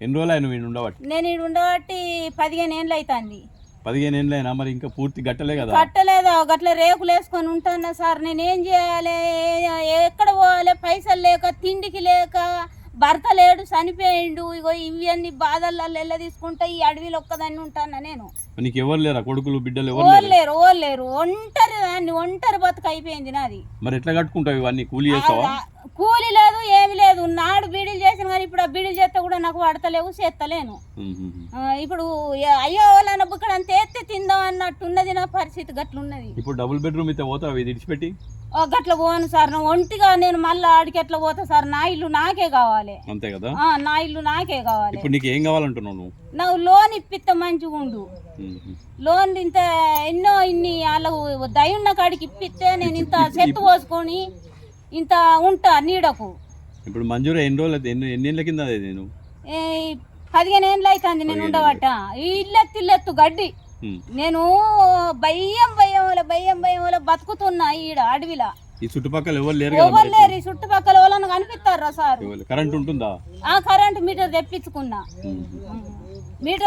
ఎన్ని రోజులు ఆయన వీడు ఉండబట్టి? నేను ఇక్కడ ఉండబట్టి పదిహేను ఏళ్ళు అవుతుంది పదిహేను ఏళ్ళు అయినా మరి ఇంకా పూర్తి గట్టలే కదా? కట్టలేదు గట్ల రేకులు వేసుకొని ఉంటాను సార్. నేనేం చేయాలి? ఏ- ఎక్కడ పోవాలి? పైసలు లేక తిండికి లేక భర్త లేడు చనిపోయిండు. ఇగో ఇవన్నీ బాధల్లో ఎల్ల తీసుకుంటా ఈ అడవిలో ఒక్కదాన్ని ఉంటాను నేను. నీకు ఎవరు లేరా? కొడుకులు బిడ్డలు ఎవరు లేరు? ఓళ్ళు లేరు. ఒంటరి దాన్ని ఒంటరి బతుకు అయిపోయింది నాది. మరి ఎట్లా కట్టుకుంటావు ఇవన్నీ? కూలి చేస్తావా? కూలి లేదు ఏమి లేదు. నాడు బీడీలు చేసిన కానీ ఇప్పుడు నాకు పడతలేవు చేస్తలేను ఇప్పుడు అయ్యో వాళ్ళ బుక్కడ అంత ఎత్తి తిందాం అన్నట్టు ఉన్నది నా పరిస్థితి గట్లున్నది ఇప్పుడు డబుల్ బెడ్రూమ్ అయితే పోతావు ఇది ఇడిచిపెట్టి ఓ గట్ల పోను సార్ ఒంటిగా నేను మళ్ళీ ఆడికి ఎట్లా పోతా సార్ నా ఇల్లు నాకే కావాలి. అంతే కదా? నా ఇల్లు నాకే కావాలి. ఇప్పుడు నీకు ఏం కావాలంటున్నావు నువ్వు? నాకు లోన్ ఇప్పిస్తే మంచిగా ఉండు. లోన్ ఇంత ఎన్నో ఇన్ని వాళ్ళకు దయున్న కాడికి ఇప్పిస్తే నేను ఇంత చెత్త పోసుకొని ఇంత ఉంటా నీడకు. ఇప్పుడు మంజూరు ఎన్ని రోజులు ఎన్ని ఎన్ని ఏళ్ళ కింద నేను? పదిహేను ఏళ్ళు అవుతుంది నేను ఉండబట్ట ఈ ఇల్లెత్తు ఇల్లెత్తు గడ్డి. నేను భయం భయం భయం భయం బతుకుతున్నా ఈడ అడవిలా. ఈ చుట్టుపక్కల ఎవరు లేరు ఎవరు లేరు ఈ చుట్టుపక్కల వాళ్ళని కనిపిస్తారా సార్? కరెంట్ ఉంటుందా? ఆ కరెంట్ మీటర్ తెప్పించుకున్నా. మీటర్